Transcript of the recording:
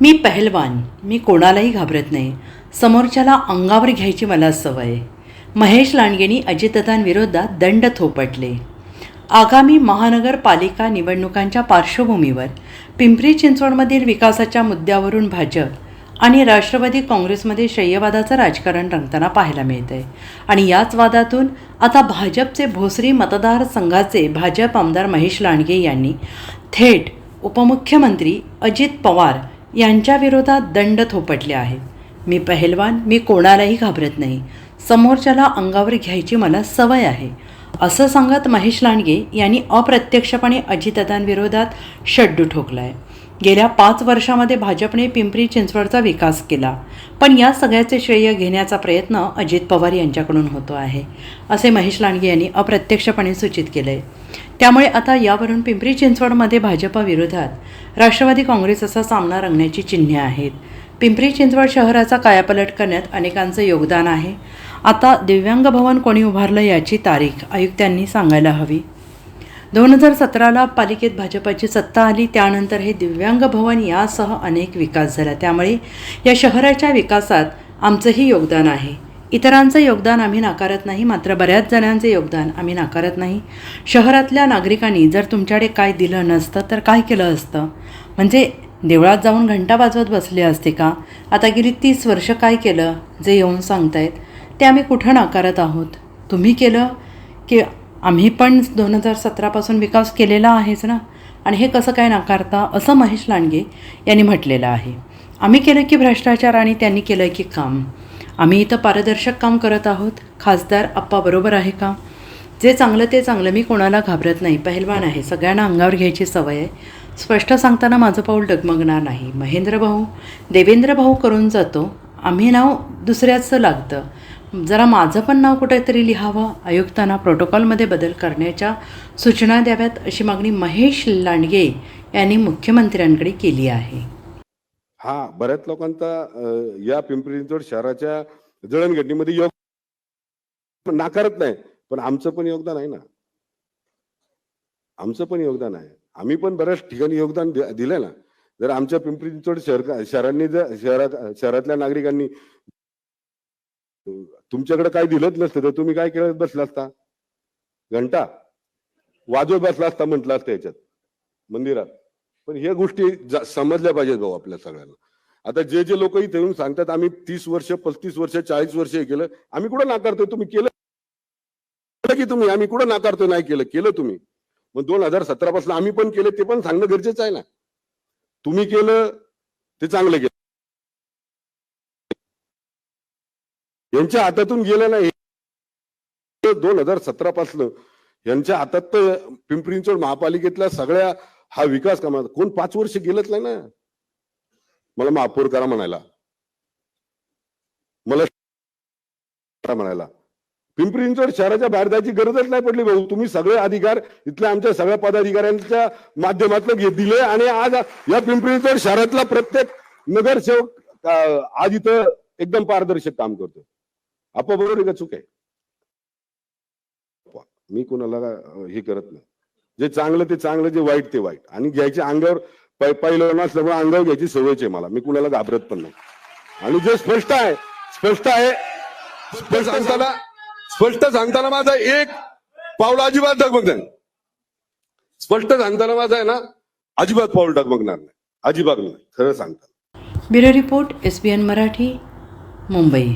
मी पहलवान मी कोणालाही घाबरत नाही. समोरच्याला अंगावर घ्यायची मला सवय. महेश लांडगेंनी अजितदादांविरोधात दंड थोपटले. आगामी महानगरपालिका निवडणुकांच्या पार्श्वभूमीवर पिंपरी चिंचवडमधील विकासाच्या मुद्द्यावरून भाजप आणि राष्ट्रवादी काँग्रेसमध्ये शय्यवादाचं राजकारण रंगताना पाहायला मिळत आहे आणि याच वादातून आता भाजपचे भोसरी मतदारसंघाचे भाजप आमदार महेश लांडगे यांनी थेट उपमुख्यमंत्री अजित पवार यांच्याविरोधात दंड थोपटले आहेत. मी पहलवान मी कोणालाही घाबरत नाही. समोरच्याला अंगावर घ्यायची मला सवय आहे. असं सांगत महेश लांडगे यांनी अप्रत्यक्षपणे अजितदादांविरोधात शड्डू ठोकला आहे गेल्या पाच वर्षामध्ये भाजपने पिंपरी चिंचवडचा विकास केला. पण या सगळ्याचे श्रेय घेण्याचा प्रयत्न अजित पवार यांच्याकडून होतो आहे असे महेश लांडगे यांनी अप्रत्यक्षपणे सूचित केलं आहे त्यामुळे आता यावरून पिंपरी चिंचवडमध्ये भाजपाविरोधात राष्ट्रवादी काँग्रेस असा सामना रंगण्याची चिन्हे आहेत. पिंपरी चिंचवड शहराचा कायापलट करण्यात अनेकांचं योगदान आहे. आता दिव्यांग भवन कोणी उभारलं याची तारीख आयुक्तांनी सांगायला हवी. दोन हजार सतराला पालिकेत भाजपाची सत्ता आली. त्यानंतर हे दिव्यांग भवन यासह अनेक विकास झाला. त्यामुळे या शहराच्या विकासात आमचंही योगदान आहे. इतरांचं योगदान आम्ही नाकारत नाही मात्र बऱ्याच जणांचे योगदान आम्ही नाकारत नाही. शहरातल्या नागरिकांनी जर तुमच्याकडे काय दिलं नसतं तर काय केलं असतं? म्हणजे देवळात जाऊन घंटा वाजवत बसले असते का? आता गेली तीस वर्ष काय केलं? जे येऊन सांगतायत ते आम्ही कुठं नाकारत आहोत? तुम्ही केलं की आम्ही पण दोन हजार सतरापासून विकास केलेला आहेच ना. आणि हे कसं काय नाकारता असं महेश लांडगे यांनी म्हटलेलं आहे. आम्ही केलं की भ्रष्टाचार आणि त्यांनी केलं की काम. आम्ही इथं पारदर्शक काम करत आहोत. खासदार आप्पा बरोबर आहे का? जे चांगलं ते चांगलं. मी कोणाला घाबरत नाही. पहिलवान आहे. सगळ्यांना अंगावर घ्यायची सवय आहे. स्पष्ट सांगताना माझं पाऊल डगमगणार नाही. महेंद्र भाऊ देवेंद्र भाऊ करून जातो. आम्ही नाव दुसऱ्याचं लागतं. जरा माझं पण नाव कुठेतरी लिहावं. आयुक्तांना प्रोटोकॉलमध्ये बदल करण्याच्या सूचना द्याव्यात अशी मागणी महेश लांडगे यांनी मुख्यमंत्र्यांकडे केली आहे. हा बऱ्याच लोकांचा या पिंपरी चिंचवड शहराच्या जळणघडणीमध्ये योग नाकारत नाही पण आमचं पण योगदान आहे ना. आमचं पण योगदान आहे. आम्ही पण बऱ्याच ठिकाणी योगदान दिलं ना. जर आमच्या पिंपरी चिंचवड शहर शहरांनी जर शहरात शहरातल्या नागरिकांनी तुमच्याकडे काय दिलंच नसतं तर तुम्ही काय केलं? बसला असता. घंटा. वाजवत बसला असता म्हटलं असतं याच्यात मंदिरात. पण ह्या गोष्टी समजल्या पाहिजेत भाऊ आपल्या सगळ्यांना. आता जे जे लोक इथे येऊन सांगतात आम्ही तीस वर्ष पस्तीस वर्ष चाळीस वर्ष हे केलं आम्ही कुठं नाकारतोय? तुम्ही केलं की तुम्ही? आम्ही कुठं नाकारतोय? नाही केलं केलं तुम्ही. मग दोन हजार सतरा पासून आम्ही पण केले ते पण सांगणं गरजेचं आहे ना. तुम्ही केलं ते चांगलं केलं. यांच्या हातातून गेलं नाही. दोन हजार सतरा पासून यांच्या हातात तर पिंपरी चिंचवड महापालिकेतल्या सगळ्या हा विकास कामात कोण पाच वर्ष गेलंच नाही ना? मला महापौर करा म्हणायला. मला म्हणायला. पिंपरी चिंचवड शहराच्या बाहेर जायची गरजच नाही पडली भाऊ. तुम्ही सगळे अधिकार इथल्या आमच्या सगळ्या पदाधिकाऱ्यांच्या माध्यमातून दिले आणि आज या पिंपरी चिंचवड शहरातला प्रत्येक नगरसेवक आज इथं एकदम पारदर्शक काम करतो आपण बरोबर का चूक आहे? मी कोणाला हे करत नाही. जे चांगलं ते चांगलं जे वाईट ते वाईट. आणि घ्यायचे अंगावर पै- पहिलं सगळं अंगावर घ्यायची सवयच आहे मला. मी कुणाला घाबरत पण नाही. आणि जे स्पष्ट आहे स्पष्ट आहे स्पष्ट सांगताना स्पष्ट सांगताना माझा एक पाऊल अजिबात डगमगणार स्पष्ट सांगताना माझा आहे ना अजिबात पाऊल डगमगणार नाही. अजिबात नाही. खरं सांगताना. Bureau report S N Marathi Mumbai.